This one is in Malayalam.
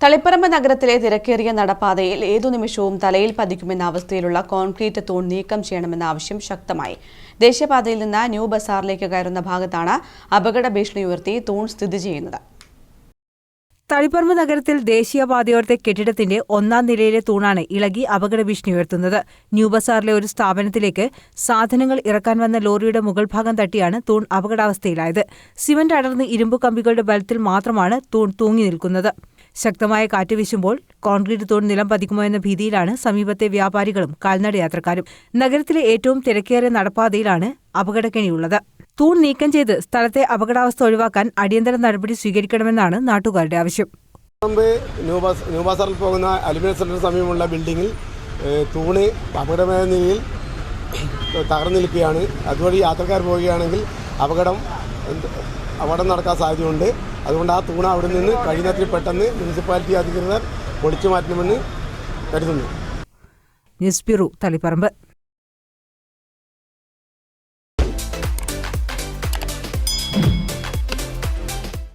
തളിപ്പറമ്പ് നഗരത്തിലെ തിരക്കേറിയ നടപ്പാതയിൽ ഏതു നിമിഷവും തലയിൽ പതിക്കുമെന്ന അവസ്ഥയിലുള്ള കോൺക്രീറ്റ് തൂൺ നീക്കം ചെയ്യണമെന്ന ആവശ്യം ശക്തമായി. ദേശീയപാതയിൽ നിന്ന് ന്യൂ ബസാറിലേക്ക് കയറുന്ന ഭാഗത്താണ് അപകട ഭീഷണി ഉയർത്തി തൂൺ സ്ഥിതി ചെയ്യുന്നത്. തളിപ്പറമ്പ് നഗരത്തിൽ ദേശീയപാതയോരത്തെ കെട്ടിടത്തിന്റെ ഒന്നാം നിലയിലെ തൂണാണ് ഇളകി അപകട ഭീഷണി ഉയർത്തുന്നത്. ന്യൂ ബസാറിലെ ഒരു സ്ഥാപനത്തിലേക്ക് സാധനങ്ങൾ ഇറക്കാൻ വന്ന ലോറിയുടെ മുകൾ ഭാഗം തട്ടിയാണ് തൂൺ അപകടാവസ്ഥയിലായത്. സിമന്റ് അടർന്ന് ഇരുമ്പ് കമ്പികളുടെ ബലത്തിൽ മാത്രമാണ് തൂൺ തൂങ്ങി നിൽക്കുന്നത്. ശക്തമായ കാറ്റ് വീശുമ്പോൾ കോൺക്രീറ്റ് തൂൺ നിലം പതിക്കുമോ എന്ന ഭീതിയിലാണ് സമീപത്തെ വ്യാപാരികളും കാൽനട യാത്രക്കാരും നഗരത്തിലെ ഏറ്റവും തിരക്കേറിയ നടപ്പാതയിലാണ് അപകടക്കെണിയുള്ളത്. തൂൺ നീക്കം ചെയ്ത് സ്ഥലത്തെ അപകടാവസ്ഥ ഒഴിവാക്കാൻ അടിയന്തര നടപടി സ്വീകരിക്കണമെന്നാണ് നാട്ടുകാരുടെ ആവശ്യം. മുമ്പ് ന്യൂ ബസ് ന്യൂ ബസാറിൽ പോകുന്ന അലുമിനിയം സമീപമുള്ള ബിൽഡിങ്ങിൽ ഏഹ്, തൂണ് അപകടമായ നിലയിൽ തകർന്നു നിൽക്കുകയാണ്. അതുവഴി യാത്രക്കാർ പോവുകയാണെങ്കിൽ അപകടം അപകടം നടക്കാൻ സാധ്യതയുണ്ട്. അതുകൊണ്ട് ആ തൂണ അവിടെ നിന്ന് കഴിയുന്നത്ര പെട്ടെന്ന് മുനിസിപ്പാലിറ്റി അധികൃതർ പൊളിച്ചു മാറ്റണമെന്ന് കരുതുന്നു. News bureau Taliparamba.